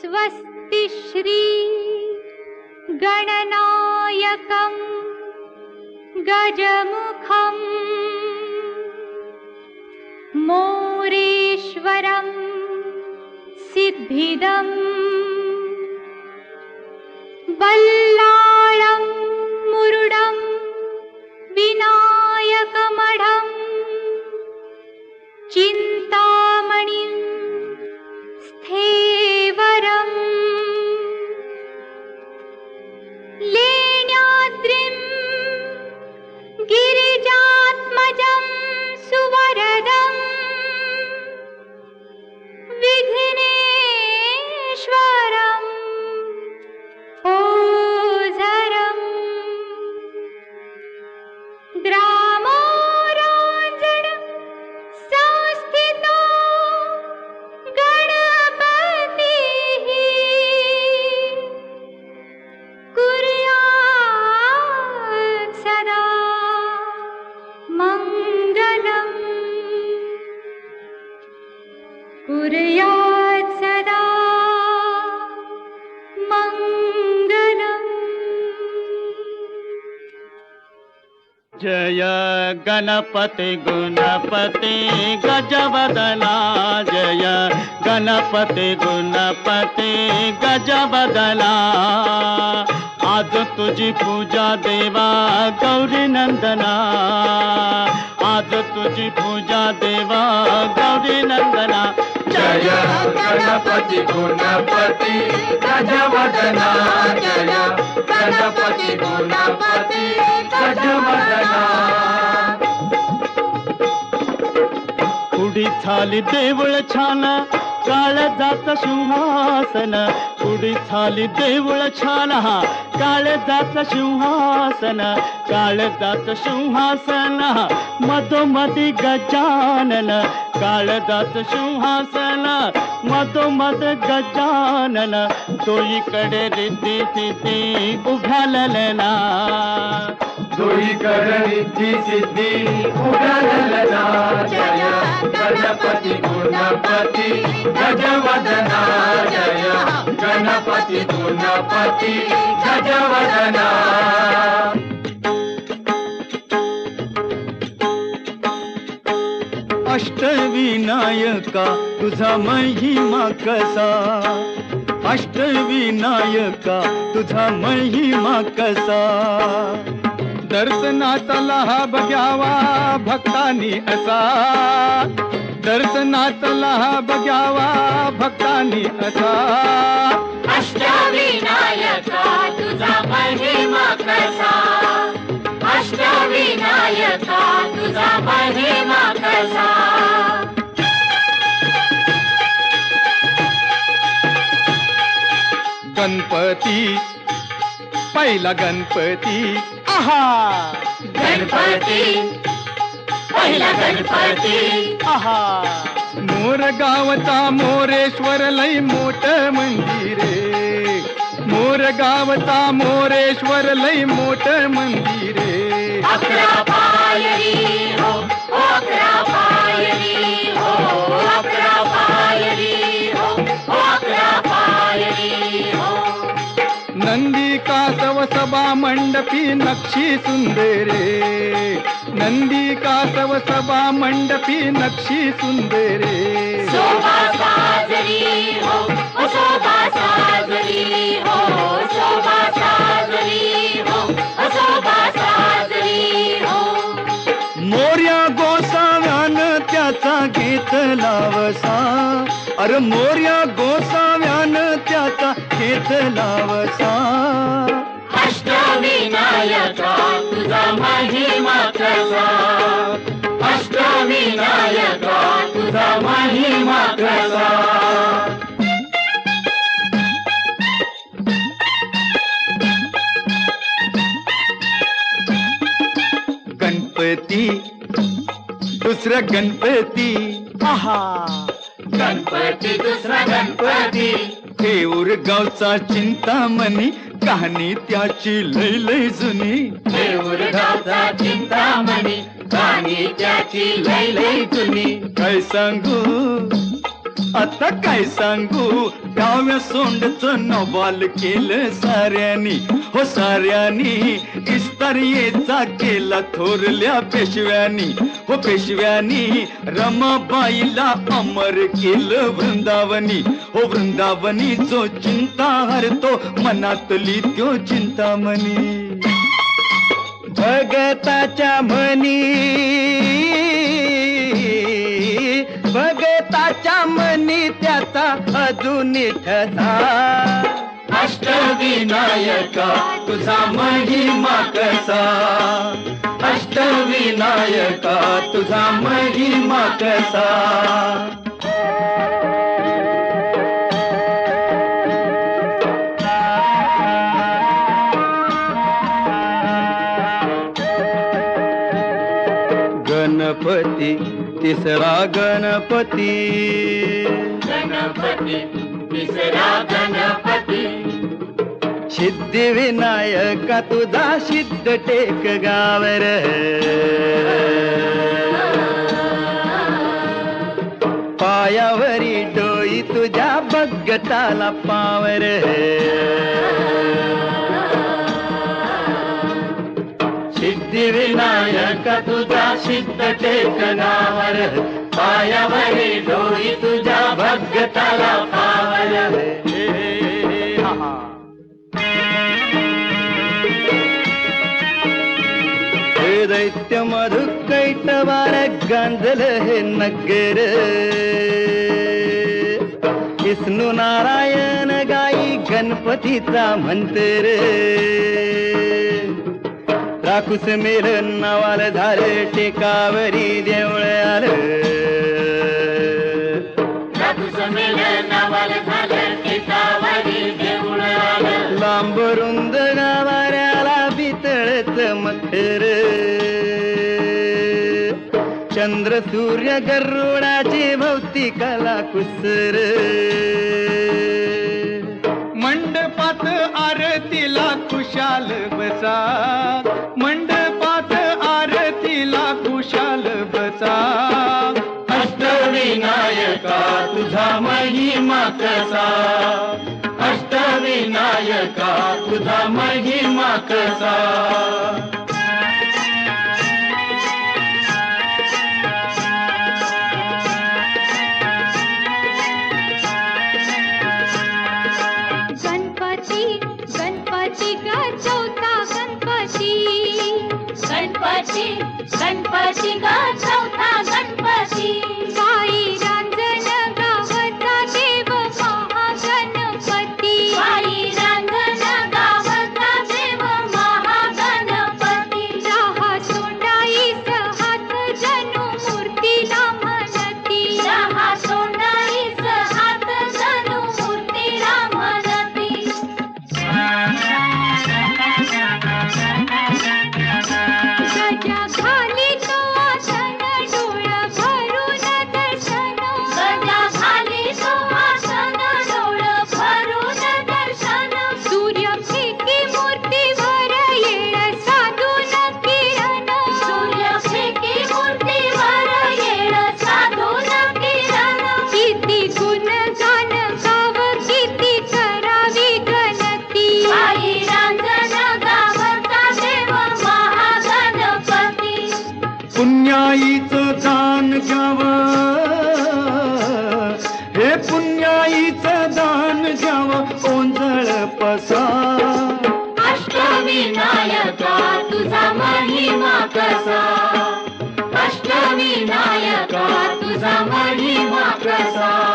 स्वस्ति श्री गणनायकम् गजमुखम् मोरेश्वरं सिद्धिदम् बल्लाळं लेण्याद्रिं जय गणपति गुणपति गजवदना जय गणपति गुणपति गजवदना। आज तुझी पूजा देवा गौरी नंदना। आज तुझी पूजा देवा गौरी नंदना। जय गणपती गुणपती गजवदना जय गणपती गुणपती गजवदना पुढी झाली देवळ छान. काळ जात सिंहासन. पुढी झाली देऊळ छान हा. काळ जात सिंहासन. काळ जात सिंहासन मधोमधी गजानन. काळ जात सिंहासन. मधोमध गजानन. दोईकडे रिद्धी सिद्धी उभ्यालना जोई रिद्धी सिद्धी. उघडलना जय गणपती गुणपती गजवदना जय गणपती गुणपती गजवदना अष्टविनायका तुझा महिमा कसा? अष्टविनायका तुझा महिमा कसा? दर्शनातला हा बघ्यावा भक्तानी असा. दर्शनातला हा बघ्यावा भक्तानी असा. अष्टविनायका तुझा महिमा कसा? अष्टविनायका तुझा महिमा कसा? गणपती पहिला गणपती आहा. गणपती. पहिला गणपती. आहा. मोर गावचा मोरेश्वर लय मोठ मंदिरे मोर गावचा मोरेश्वर लय मोठ मंदिरे अकरा पायरी हो हो अकरा पायरी हो अकरा सभा मंडपी नक्षी सुंदरे. नंदी कासव सभा मंडपी नक्षी सुंदरे. शोभा साजरी हो हो शोभा साजरी हो शोभा साजरी हो हो शोभा साजरी हो. मोर्या गोसाव्यान त्याचा घेतला वसा अरे मोर्या गोसाव्यान त्याचा घेतला वसा अष्टविनायका तुझा महिमा कसा अष्टविनायका तुझा महिमा कसा गणपती दुसरा गणपती. आहा. गणपती दुसरा गणपती. देऊर गावचा चिंतामणी कहाणी त्याची लय लय जुनी. देऊर गावचा चिंतामणी गाणी त्याची लय लय जुनी. काय सांगू? आता काय सांगू? डाव्या सोंडचं नवाल केलं साऱ्यानी. हो साऱ्यानी इस्तरियेचा केला थोरल्या पेशव्यानी. हो पेशव्यानी रमाबाईला अमर केलं वृंदावनी. हो वृंदावनी जो चिंता हरतो मनातली त्यो चिंतामणी. भगताच्या मनी भगताच्या मनी त्याचा अजून ठसा अष्टविनायका तुझा महिमा कसा? अष्टविनायका तुझा महिमा कसा? गणपती तिसरा गणपती. गणपती तिसरा गणपती. सिद्धी विनायका तुझा सिद्ध टेक गावर. पायावरी डोई तुझ्या बगताला पावर. सिद्धिविनायक तुझा सिद्ध टेक पायावरी डोळी तुझ्या भगताला पावर. हे दैत्य मधु कैटवार गांजल हे नगर. विष्णू नारायण गाई गणपतीचा मंत्र राखूस मेल नावाल झालं टेकावरी देवळ आलं लांब रुंद गावाऱ्याला बितळत मथर. चंद्र सूर्य गरुडाची भौतिकाला कुसर. मंडपात आरतीला खुशाल बसा मंडपात आरतीला खुशाल बसा अष्टविनायका तुझा महिमा कसा? अष्टविनायका तुझा महिमा कसा? महिमा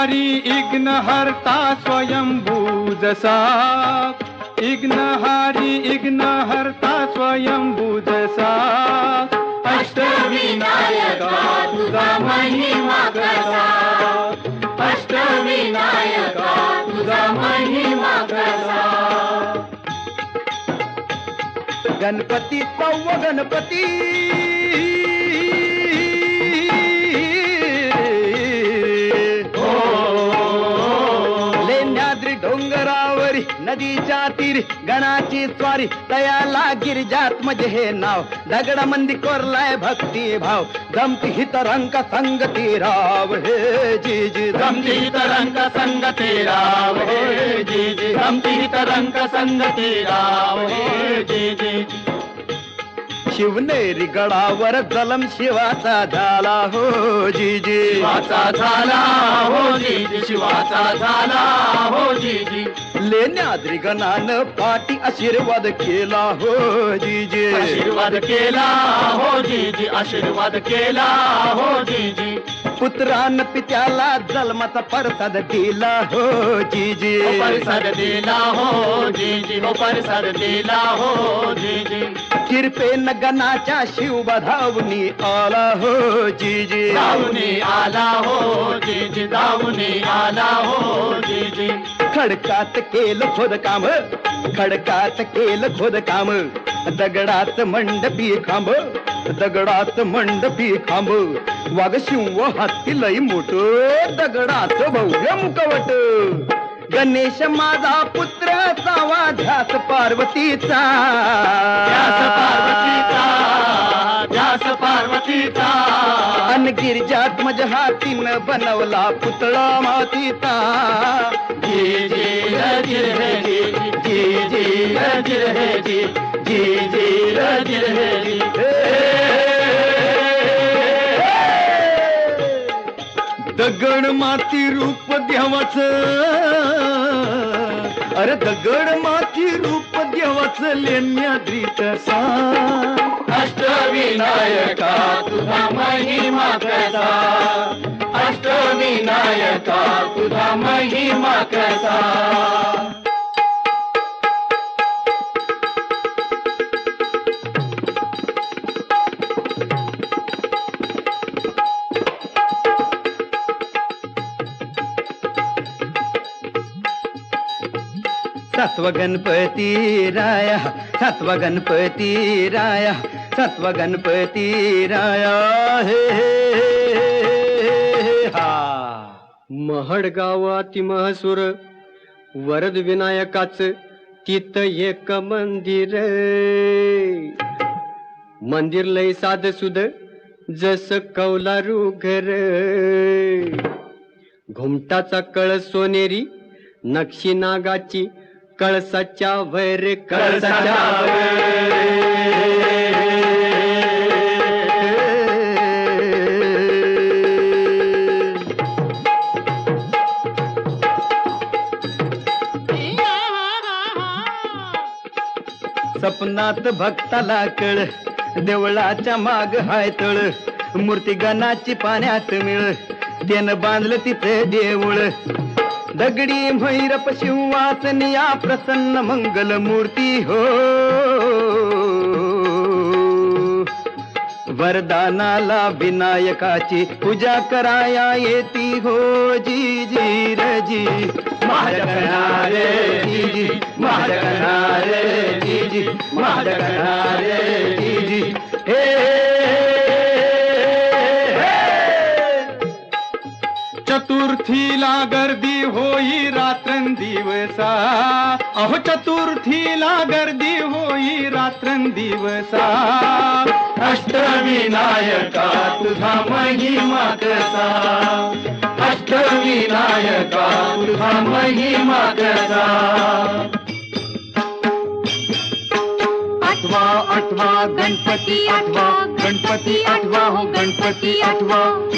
इग्नहारी इग्नहर्ता स्वयंभू जसा। इग्नहारी इग्नहर्ता स्वयंभू जसा। अष्टविनायका तुझा महिमा कसा। अष्टविनायका तुझा महिमा कसा। गणपती सव्व गणपती। नदीच्या तीर गणाची स्वारी तयाला गिरिजात म्हणजे हे नाव. दगड मंदी कोरलाय भक्ती भाव. जमती हित रंग संगती राव. हे जी जी जमती हित रंग संगती राव. हे जी जी जमती हित रंग संगती राव. हे जी जी. शिवनेरी गडावर जलम शिवाचा झाला हो जी जी. शिवाचा झाला हो जी शिवाचा झाला हो जी जी लेण्याद्री गणानं पाठी आशीर्वाद केला हो जी जी आशीर्वाद केला हो जी जी आशीर्वाद केला हो जी जी पुत्रान पित्याला जन्माचा प्रसाद दिला हो जी जी हो परिसर दिला हो जी जी हो परिसर दिला हो जी जी किरपेन गणाच्या शिवबधावनी आला हो जी जी धावणी आला हो जी जी धावणी आला हो जी जी खडकात केलं खोदकाम खडकात केलं खोदकाम दगडात मंडपी खांब. दगडात मंडपी खांब. वाघ शिव हत्ती लई मोठ. दगडात भव्य मुकवट. गणेश माझा पुत्र सावा ध्यास पार्वतीचा. ध्यास पार्वतीचा. ध्यास पार्वतीचा. अन गिरिजात मज बनवला पुतळा मातीचा. जी जी रजिर है जी जी जी रजिर है जी जी जी रजिर है दगड माती रूप देवाच अरे दगड माती रूप देवाच लेण्याद्रीत सा अष्टविनायका तुझा महिमा कसा? अष्टविनायका तुझा महिमा कसा? सत्व गणपती राया सत्व गणपती राया सत्व गणपती राया हे हे, हे, हे, वरद विनायकाच तिथ एक मंदिर मंदिर लय साध सुद जस कौलारू घर घुमटाचा कळस सोनेरी नक्षी नागाची कळसाच्या वैर कळसाच्या सपनात भक्ताला कळ देवळाच्या माग हाय तळ मूर्ती गणाची पाण्यात मिळ त्यानं बांधलं तिथे देऊळ. दगडी भैरप शिवासनिया प्रसन्न मंगल मूर्ती हो वरदानाला विनायकाची पूजा कराया येती हो जी जी र जी महाजगणारे जी जी महाजगणारे जी जी महाजगणारे जी जी हे. चतुर्थीला गर्दी होई रात्रंदिवसा. अहो चतुर्थीला गर्दी होई रात्रंदिवसा. अष्टविनायका तुझा महिमा कसा अष्टविनायका तुझा महिमा कसा आठवा आठवा गणपती आठवा गणपती आठवा हो गणपती आठवा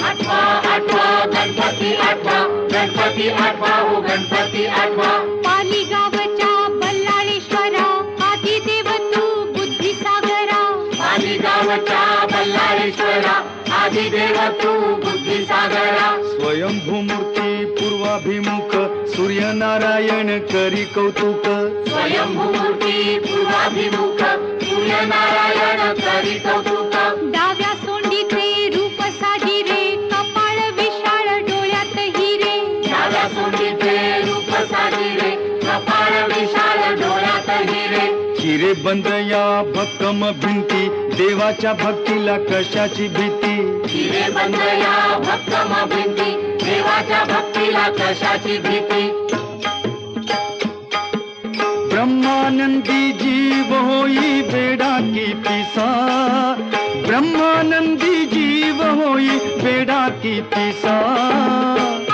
आठवा आठवा गणपती आठवा गणपती आठवा हो गणपती आठवा पाली गावच्या बल्लाळेश्वरा आदी देव तू बुद्धी सागरा पाली गावच्या बल्लाळेश्वरा आदिदेव तू बुद्धी सागरा स्वयंभू मूर्ती पूर्वाभिमुख सूर्यनारायण करी कौतुक. स्वयंभूमूर्ती पूर्वाभिमुख सूर्यनारायण करी कौतुक. डाव्या सोंडीचे रूप साजिरे कपाळ विशाळ डोळ्यात हिरे. डाव्या सोंडीचे रूप साजिरे कपाळ विशाल डोळ्यात हिरे. हिरे बंद या भक्कम भिंती देवाच्या भक्तीला कशाची भीती? हिरे बंद या भक्कम भिंती देवाच्या भक्तीला कशाची भीती? ब्रह्मानंदी जीव होई बेडा की पिसा। ब्रह्मानंदी जीव होई बेडा की पिसा।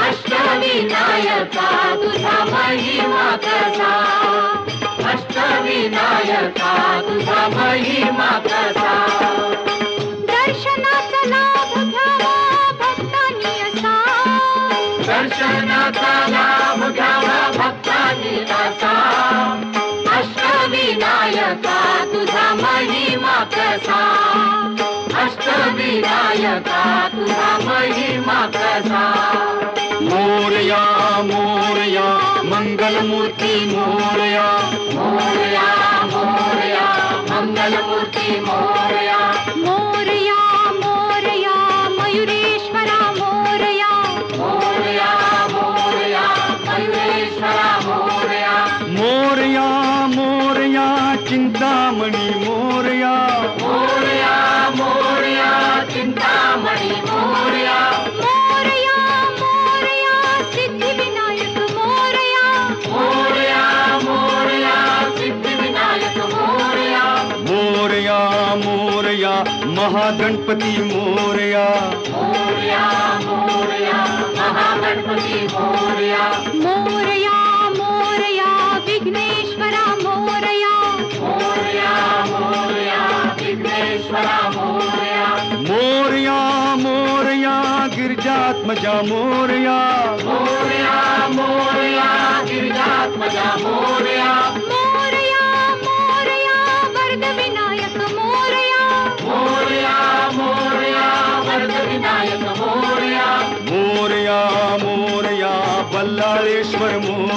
अष्टविनायका तुझा महिमा कसा। अष्टविनायका तुझा महिमा कसा। दर्शनाचा लाभ घ्यावा भक्तांनी असा। अष्टविनायका तुझा महिमा कसा अष्टविनायका तुझा महिमा कसा मोरया मोरया मंगलमूर्ती मोरया. मोरया मोरया मंगलमूर्ती मोरया. मोरया मोरया मयुरेश्वरा चिंतामणी मोरया. मोरया मोरया चिंतामणी मोरया. मोरया मोरया सिद्धिविनायक मोरया. मोरया मोरया सिद्धिविनायक मोरया. मोरया मोरया महागणपती मोरया. मोरया मोरया महागणपती मोरया. मोरया मोरया विघ्नेश्वरा मोरया मोरया गिरिजात्मजा मोरया। मोरया मोरया गिरिजात्मजा मोरया। मोरया मोरया वर्गविनायक मोरया। मोरया मोरया वरदविनायक मोरया। मोरया मोरया बल्लाळेश्वर मोरया मोरया